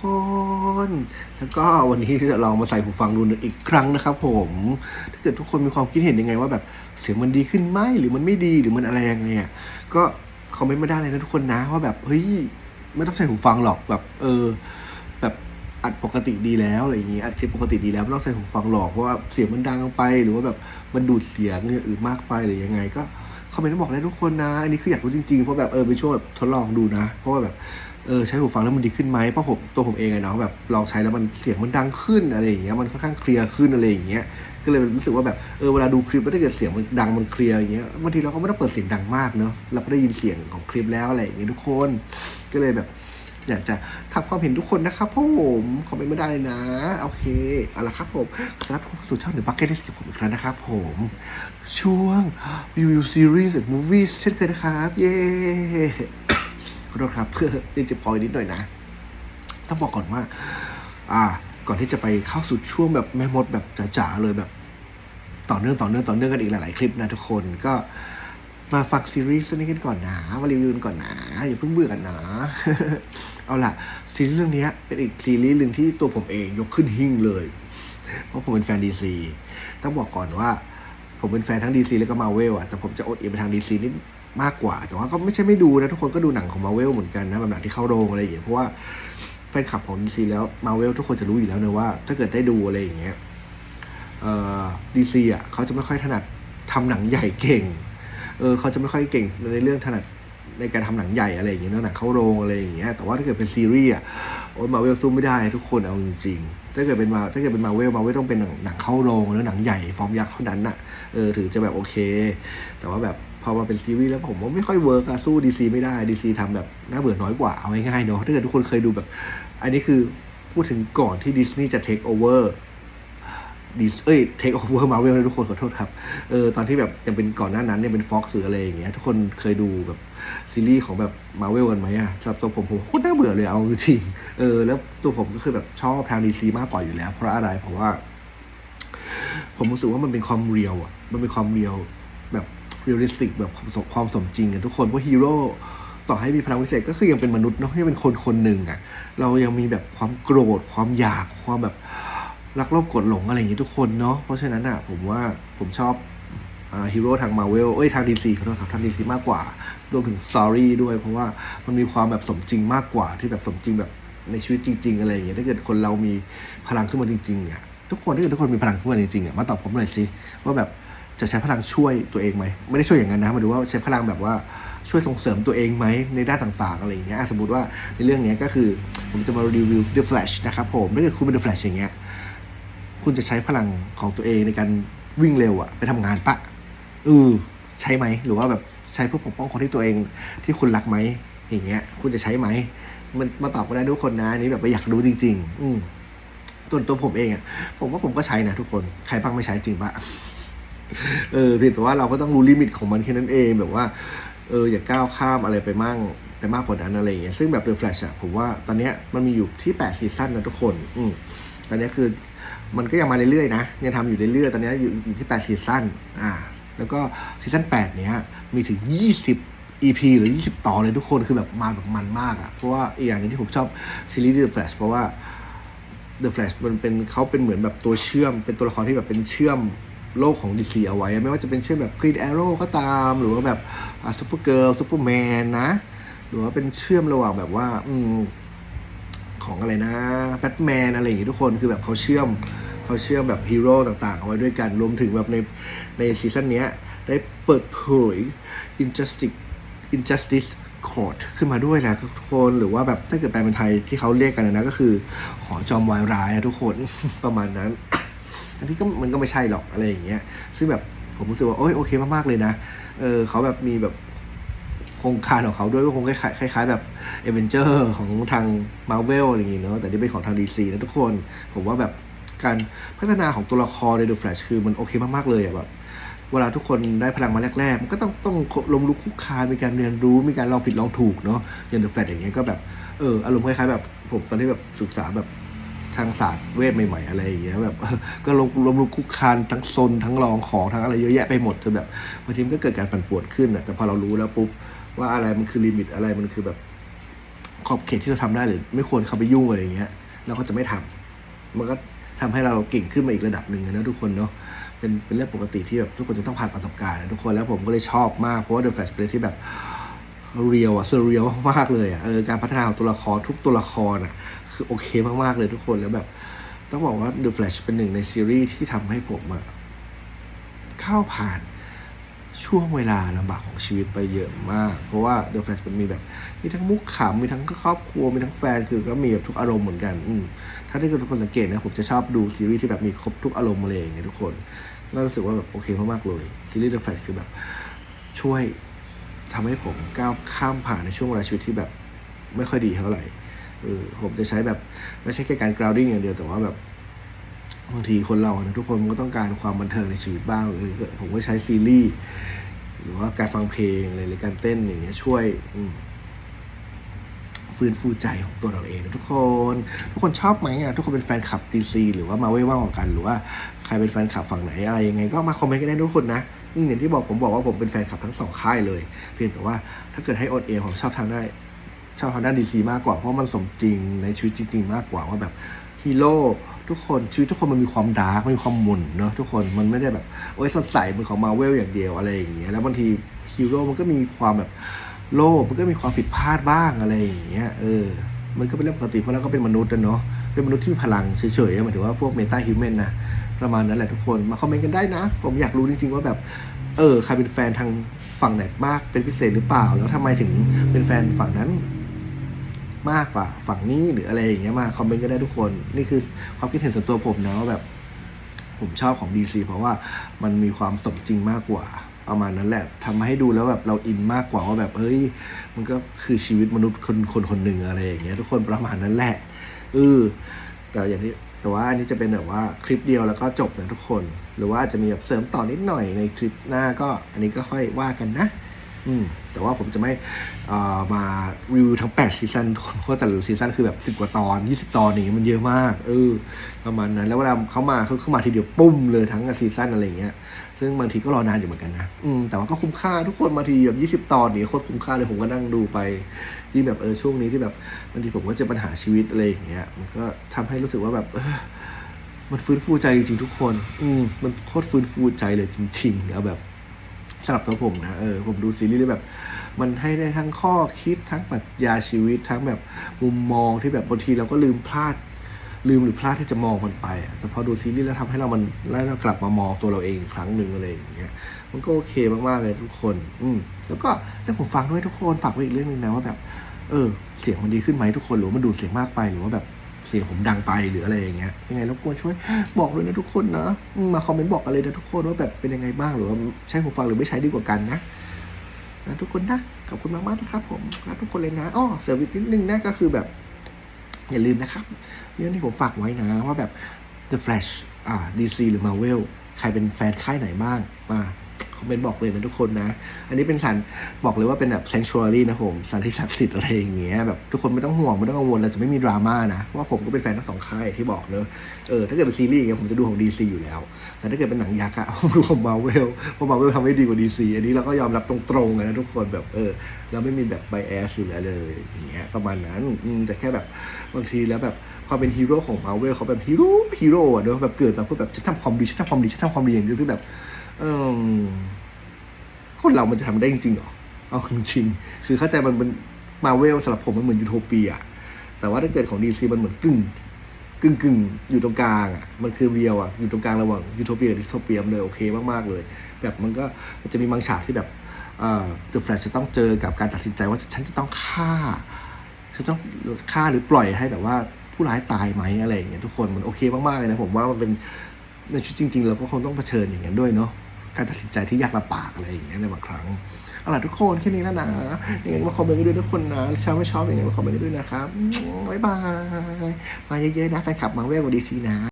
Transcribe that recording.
คน แล้วก็วันนี้จะลองมาใส่หูฟังดูอีกครั้งนะครับผม ถ้าเกิดทุกคนมีความคิดเห็นยังไงว่าแบบเสียงมันดีขึ้นไหมหรือมันไม่ดีหรือมันอะไรยังไงอะ ก็คอมเมนต์มาได้เลยนะทุกคนนะว่าแบบเฮ้ยไม่ต้องใส่หูฟังหรอกแบบ เออ แบบอัดปกติดีแล้วอะไรอย่างงี้อัดคลิปปกติดีแล้วไม่ต้องใส่หูฟังหรอกเพราะว่าเสียงมันดังไป หรือว่าแบบมันดูดเสียงอื่นมากไปหรือยังไง ก็คอมเมนต์มาบอกได้ทุกคนนะ อันนี้คืออยากรู้จริงๆ เพราะแบบเออเป็นช่วงแบบทดลองดูนะ เพราะว่าแบบ เออใช้หูฟังแล้วมันดีขึ้นไหมเพราะผมตัวผมเองไงเนาะแบบลองใช้แล้วมันเสียงมันดังขึ้นอะไรอย่างเงี้ยมันค่อนข้างเคลียร์ขึ้นอะไรอย่างเงี้ยก็เลยรู้สึกว่าแบบเออเวลาดูคลิปแล้วถ้าเกิดเสียงมันดังมันเคลียร์อย่างเงี้ยบางทีเราก็ไม่ต้องเปิดเสียงดังมากเนาะเราก็ได้ยินเสียงของคลิปแล้วอะไรอย่างเงี้ยทุกคนก็เลยแบบ อยากจะทักความเห็นทุกคนนะครับผมคอมเมนต์ไม่ได้เลยนะ โอเคเอาละครับผมขอรับคุณสู่ช่องหนึ่งบักเก็ตลิสต์กับผมอีกครั้งนะครับผม ช่วงรีวิวซีรีส์มูฟวี่เช่นเคยนะครับ เย้ ขอโทษครับเพื่อเรียนเจ็บคอนิดหน่อยนะ ต้องบอกก่อนว่า อ่า ก่อนที่จะไปเข้าสู่ช่วงแบบแม่มดแบบจ๋าๆเลยแบบ ต่อเนื่องต่อเนื่องต่อเนื่องกันอีกหลาย ๆ คลิปนะทุกคนก็มาฟังซีรีส์นี้กันก่อนนะมารีวิวก่อนนะอย่าเพิ่งเบื่อกันนะ เอาล่ะ ซีรีส์เรื่องนี้เป็นอีกซีรีส์หนึ่งที่ตัวผมเองยกขึ้นหิ่งเลย เพราะผมเป็นแฟนดีซีต้องบอกก่อนว่า ผมเป็นแฟนทั้งดีซีแล้วก็มาเวลอะแต่ผมจะอดเอียงไปทางดีซีนิด มากกว่า แต่ว่าก็ไม่ใช่ไม่ดูนะ ทุกคนก็ดูหนังของมาเวลเหมือนกันนะแบบหนังที่เข้าโรงอะไรอย่างเงี้ยเพราะว่าแฟนคลับของดีซีแล้วมาเวลทุกคนจะรู้อยู่แล้วนะว่า ถ้าเกิดได้ดูอะไรอย่างเงี้ยเอ่อดีซีอะเขาจะไม่ค่อยถนัดทำหนังใหญ่เก่งเออเขาจะไม่ค่อยเก่งในเรื่องถนัดในการทำหนังใหญ่อะไรอย่างเงี้ยนะหนังเข้าโรงอะไรอย่างเงี้ยแต่ว่าถ้าเกิดเป็นซีรีส์อะโอ้ยมาเวลสู้ไม่ได้ทุกคนเอาจริงถ้าเกิดเป็นมาถ้าเกิดเป็นมาเวลมาเวลต้องเป็นหนังหนังเข้าโรงแล้วหนังใหญ่ฟอร์มยักษ์เท่านั้นน่ะเออถึงจะแบบโอเค แต่ว่าแบบ พอมาเป็นซีรีส์แล้วผมว่าไม่ค่อยเวิร์กอะสู้ดีซีไม่ได้ดีซีทำแบบน่าเบื่อน้อยกว่าเอาง่ายๆเนอะถ้าเกิดทุกคนเคยดูแบบ อันนี้คือพูดถึงก่อนที่ดิสนีย์จะเทคโอเวอร์ดิสเอ้ยเทคโอเวอร์มาเวลนะทุกคนขอโทษครับเออตอนที่แบบยังเป็นก่อนหน้านั้นเนี่ยเป็นฟ็อกซ์หรืออะไรอย่างเงี้ยทุกคนเคยดูแบบซีรีส์ของแบบมาเวลกันไหมอะสำหรับตัวผมผมโคตรน่าเบื่อเลยเอาจริงเออแล้วตัวผมก็คือแบบชอบทางดีซีมากกว่าอยู่แล้ว เพราะอะไรเพราะว่า ผมรู้สึกว่ามันเป็นความเรียลอะมันเป็นความเรียลแบบ เรียลลิสติกแบบความสมวามสมจริงอะทุกคนว่าะฮีโร่ต่อให้มีพลังวิเศษก็คือยังเป็นมนุษย์เนาะยังเป็นคนคนหนึ่งอะเรายังมีแบบความโกรธ ความอยากความแบบรักโลภกดหลงอะไรอย่างนี้ทุกคนเนาะเพราะฉะนั้นอะผมว่าผมชอบฮีโร่ทางมาเวลเอ้ยทางดีซีขอโทษครับทางดีซีมากกว่ารวมถึงสตอรี่ด้วย เพราะว่ามันมีความแบบสมจริงมากกว่าที่แบบสมจริงแบบในชีวิตจริง ๆ อะไรอย่างเงี้ยถ้าเกิดคนเรามีพลังขึ้นมาจริงๆอะทุกคนถ้าเกิดทุกคนมีพลังขึ้นมาจริงๆอะมาตอบผมหน่อยสิว่าแบบ จะใช้พลังช่วยตัวเองไหมไม่ได้ช่วยอย่างนั้นนะหมายถึงว่าใช้พลังแบบว่าช่วยส่งเสริมตัวเองไหมในด้านต่างๆ อะไรอย่างเงี้ยอะสมมติว่าในเรื่องเนี้ยก็คือผมจะมารีวิว The Flash นะครับผมถ้าเกิดคุณเป็น The Flash อย่างเงี้ยคุณจะใช้พลังของตัวเองในการวิ่งเร็วอะไปทำงานปะเออใช้ไหมหรือว่าแบบใช้เพื่อปกป้องคนที่ตัวเองที่คุณรักไหมอย่างเงี้ย คุณจะใช้ไหมมันมาตอบมาได้ทุกคนนะอันนี้แบบอยากรู้จริง ๆ อืมตัวตัวผมเองอะผมว่าผมก็ใช้นะทุกคน ใครบ้างไม่ใช้จริงปะ เออเพียงแต่ว่าเราก็ต้องรู้ลิมิตของมันแค่นั้นเองแบบว่า เอออย่าก้าวข้ามอะไรไปมั่งไปมากกว่านั้นอะไรอย่างเงี้ยซึ่งแบบ The Flash อะผมว่าตอนเนี้ยมันมีอยู่ที่8ซีซั่นนะทุกคน อืมตอนเนี้ยคือมันก็ยังมาเรื่อยๆนะยังทำอยู่เรื่อยๆ ตอนนี้อยู่อยู่ที่8ซีซั่นอ่า แล้วก็ซีซั่น8เนี้ยมีถึง 20 EP หรือ 20 ตอนเลยทุกคนคือแบบมาแบบมันมากอะ่ะ เพราะว่าอีกอย่างหนึงที่ผมชอบซีรีส์ The Flash เพราะว่า The Flash มันเป็นเขาเป็นเหมือนแบบตัวเชื่อม เป็นตัวละครที่แบบเป็นเชื่อม โลกของ DC เอาไว้ ไม่ว่าจะเป็นเชื่อมแบบ Green Arrow ก็ตาม หรือว่าแบบซูเปอร์เกิร์ลซูเปอร์แมนนะ หรือว่าเป็นเชื่อมระหว่างแบบว่าอืมของอะไรนะแบทแมนอะไรอย่างงี้ทุกคนคือแบบเขาเชื่อมเขาเชื่อมแบบฮีโร่ต่างๆ เอาไว้ด้วยกัน รวมถึงแบบในในซีซั่นนี้ได้เปิดเผย Injustice Injustice Court ขึ้นมาด้วยนะทุกคนหรือว่าแบบถ้าเกิดแปลเป็นไทยที่เขาเรียกกันนะก็คือ ขอจอมวายร้ายนะทุกคนประมาณนั้น อันนี้ก็มันก็ไม่ใช่หรอกอะไรอย่างเงี้ย ซึ่งแบบผมรู้สึกว่าโอ้ยโอเคมากๆเลยนะ เออเขาแบบมีแบบโครงการของเขาด้วยก็คงคล้ายๆคล้ายแบบเอเวนเจอร์ของทางมาเวลอะไรอย่างเงี้เนาะแต่นี่เป็นของทางดีซีนะทุกคน ผมว่าแบบการพัฒนาของตัวละครใน The Flash คือมันโอเคมากๆเลยอะแบบเวลาทุกคนได้พลังมาแรกๆ มันก็ต้องต้องลงลุกคุกคานมีการเรียนรู้มีการลองผิดลองถูกเนาะอย่าง The Flash อย่างเงี้ยก็แบบเอออารมณ์คล้ายๆแบบผมตอนที่แบบศึกษาแบบางศาสตร์เวทใหม่ๆอะไรอย่างเงี้ยแบบก็ลงลงลุกคุกคานทั้งซนทั้งลองของทั้งอะไรเยอะแยะไปหมดจนแบบบางทีมันก็เกิดการปั่นป่วนขึ้นอะแต่พอเรารู้แล้วปุ๊บว่าอะไรมันคือลิมิตอะไรมันคือแบบขอบเขตที่เราทำได้หรือไม่ควรเข้าไปยุ่งอะไรอย่างเงี้ยเราก็จะไม่ทำมันก็ทำให้เราเก่งขึ้นมาอีกระดับหนึ่งนะทุกคนเนาะเป็นเป็นเรื่องปกติที่แบบทุกคนจะต้องผ่านประสบการณ์นะทุกคนแล้วผมก็เลยชอบมากเพราะว่า The Flash เป็นที่แบบเรียวอะเซเรียลมากๆเลยอะเออการพัฒนาของตัวละครทุกตัวละครอะ คือโอเคมาก ๆ เลยทุกคนแล้วแบบ ต้องบอกว่า The Flash เป็นหนึ่งในซีรีส์ที่ทำให้ผมอะเข้าผ่านช่วงเวลาลำบากของชีวิตไปเยอะมาก เพราะว่า The Flash มันมีแบบ มีทั้งมุกขำมีทั้งครอบครัว มีทั้งแฟน คือก็มีแบบทุกอารมณ์เหมือนกัน อืถ้าที่ทุกคนสังเกตนะผมจะชอบดูซีรีส์ที่แบบมีครบทุกอารมณ์มาเลยอย่างเงี้ยทุกคนก็รู้สึกว่าแบบโอเคมากๆเลย ซีรีส์ The Flash คือแบบช่วยทำให้ผมก้าวข้ามผ่านในช่วงเวลาชีวิตที่แบบไม่ค่อยดีเท่าไหร่ ผมจะใช้แบบไม่ใช่แค่การ grounding อย่างเดียวแต่ว่าแบบบางทีคนเรานะทุกคนก็ต้องการความบันเทิงในชีวิตบ้างเลยผมก็ใช้ซีรีส์หรือว่าการฟังเพลงอะไรหรือการเต้นอย่างเงี้ยช่วยฟื้นฟูใจของตัวเราเองนะทุกคน ทุกคนชอบไหมอะทุกคนเป็นแฟนคลับดีซีหรือว่ามาเว่ว่างกัน หรือว่าใครเป็นแฟนคลับฝั่งไหนอะไรยังไง ก็มาคอมเมนต์กันได้ทุกคนนะอืมอย่างที่บอกผมบอกว่าผมเป็นแฟนคลับทั้งสองค่ายเลย เพียงแต่ว่าถ้าเกิดให้อดเองผมชอบทางได้ ชอบทางด้านดีซีมากกว่าเพราะมันสมจริงในชีวิตจริงๆมากกว่าว่าแบบฮีโร่ทุกคนชีวิตทุกคนมันมีความดาร์กมันมีความหมุนเนอะทุกคนมันไม่ได้แบบโอ้ยสดใสเหมือนของมาเวลอย่างเดียวอะไรอย่างเงี้ยแล้วบางทีฮีโร่มันก็มีความแบบโลภมันก็มีความผิดพลาดบ้างอะไรอย่างเงี้ยเออมันก็เป็นเรื่องปกติเพราะเราก็เป็นมนุษย์นะเนาะเป็นมนุษย์ที่มีพลังเฉยๆหมายถึงว่าพวกเมตาฮิวแมนนะประมาณนั้นแหละทุกคนมาคอมเมนต์กันได้นะ ผมอยากรู้จริงๆว่าแบบเออใครเป็นแฟนทางฝั่งไหนมากเป็นพิเศษหรือเปล่า แล้วทำไมถึงเป็นแฟนฝั่งนั้น มากกว่าฝั่งนี้หรืออะไรอย่างเงี้ยมาคอมเมนต์ก็ได้ทุกคนนี่คือความคิดเห็นส่วนตัวผมนะว่าแบบ ผมชอบของ DC เพราะว่ามันมีความสมจริงมากกว่าประมาณนั้นแหละทำให้ดูแล้วแบบเราอินมากกว่าว่าแบบเฮ้ย มันก็คือชีวิตมนุษย์คนคนคนหนึ่งอะไรอย่างเงี้ยทุกคนประมาณนั้นแหละเออแต่อย่างที่แต่ว่าอันนี้จะเป็นแบบว่าคลิปเดียวแล้วก็จบนะทุกคน หรือว่าอาจจะมีแบบเสริมต่อนิดหน่อยในคลิปหน้าก็ อันนี้ก็ค่อยว่ากันนะ อืมแต่ว่าผมจะไม่มารีวิวทั้ง 8 ซีซันเพราะแต่ละซีซันคือแบบ 10 กว่าตอน 20 ตอนอย่างเงี้ยมันเยอะมากเออประมาณนั้น แล้วเวลาเขามาเขาเข้ามาทีเดียวปุ้มเลยทั้งซีซันอะไรอย่างเงี้ยซึ่งบางทีก็รอนานอยู่เหมือนกันนะอืมแต่ว่าก็คุ้มค่าทุกคนมาทีแบบ20 ตอนนี่โคตรคุ้มค่าเลยผมก็นั่งดูไปยิ่งแบบเออช่วงนี้ที่แบบบางทีผมก็เจอปัญหาชีวิตอะไรอย่างเงี้ยมันก็ทำให้รู้สึกว่าแบบเออมันฟื้นฟูใจจริงๆทุกคน อืมมันโคตรฟื้นฟูใจเลยจริงๆเอาแบบ สำหรับตัวผมนะเออผมดูซีรีส์แล้แบบ มันให้ได้ทั้งข้อคิดทั้งปรัชญาชีวิตทั้งแบบมุมมองที่แบบบางทีเราก็ลืมพลาด ลืมหรือพลาดที่จะมองมันไปอะแต่พอดูซีรีส์แล้วทำให้เรามันแล้วเรากลับมามองตัวเราเองครั้งหนึ่งอะไรอย่างเงี้ยมันก็โอเคมากๆเลยทุกคน อืมแล้วก็ให้ผมฟังด้วยทุกคนฝากไว้อีกเรื่องหนึ่งนะว่าแบบ เออ เสียงมันดีขึ้นไหมทุกคนหรือว่ามันดูดเสียงมากไปหรือว่าแบบ เสียงผมดังไปหรืออะไรอย่างเงี้ยยังไงรบกวนช่วยบอกด้วยนะทุกคนนะมาคอมเมนต์บอกกันเลยนะทุกคนว่าแบบเป็นยังไงบ้างหรือว่าใช้หูฟังหรือไม่ใช้ดีกว่ากันนะนะทุกคนนะขอบคุณมากๆนะครับผมรักทุกคนเลยนะอ้อเสริมอีกนิดนึงนะก็คือแบบ อย่าลืมนะครับเรื่องที่ผมฝากไว้นะว่าแบบ The Flash อ่า DC หรือ Marvel ใครเป็นแฟนค่ายไหนบ้างมา คอมเมนต์บอกเลยนะทุกคนนะ อันนี้เป็นสานบอกเลยว่าเป็นแบบ sanctuary นะผมสานที่ศักดิ์สิทธิ์อะไรอย่างเงี้ยแบบทุกคนไม่ต้องห่วงไม่ต้องกังวลเราจะไม่มีดราม่านะเพราะว่าผมก็เป็นแฟนทั้งสองค่ายที่บอกเนอะเออถ้าเกิดเป็นซีรีส์อย่างเงี้ยผมจะดูของ DC อยู่แล้ว แต่ถ้าเกิดเป็นหนังยักษ์อะผมดูของ Marvel เพราะ Marvel ทำให้ดีกว่า DC อันนี้เราก็ยอมรับตรงๆนะทุกคนแบบเออเราไม่มีแบบ bias อยู่แล้วเลยอย่างเงี้ยประมาณนั้นอืมแต่แค่แบบบางทีแล้วแบบความเป็นฮีโร่ของมาเวลเขาแบบฮีโร่ฮีโร่อะเนอะแบบเกิดมาเพื่อแบบฉันทำความดีฉันทำความดีฉันทำความดีอย่างเดียวซึ่งแบบ เออคนเรามันจะทำได้จริงๆหรอ เอาจริงๆคือเข้าใจมันเป็นมาเวลสำหรับผมมันเหมือนยูโทเปียแต่ว่าถ้าเกิดของดีซีมันเหมือนกึ่งกึ่งกึ่งอยู่ตรงกลางอะ มันคือเรียวอะ อยู่ตรงกลางระหว่างยูโทเปียกับดิสโทเปียมันเลยโอเคมากๆเลย แบบมันก็จะมีบางฉากที่แบบเอ่อเดอะแฟลชจะต้องเจอกับการตัดสินใจว่าฉันจะต้องฆ่าจะต้องฆ่าหรือปล่อยให้แบบว่าผู้ร้ายตายไหมอะไรอย่างเงี้ยทุกคนมันโอเคมากๆเลยนะผมว่ามันเป็นในชีวิตจริง ๆ เราก็คงต้องเผชิญอย่างนั้นด้วยเนาะ การตัดสินใจที่ยากลำบากอะไรอย่างเงี้ยในบางครั้งเอาล่ะทุกคนแค่นี้แล้วนะยังไงก็มาคอมเมนต์ด้วยทุกคนนะชอบไม่ชอบอยังไงมาคอมเมนต์ด้วยนะครับบ๊ายบายมาเยอะๆนะแฟนคลับมาเวลดีซีนะ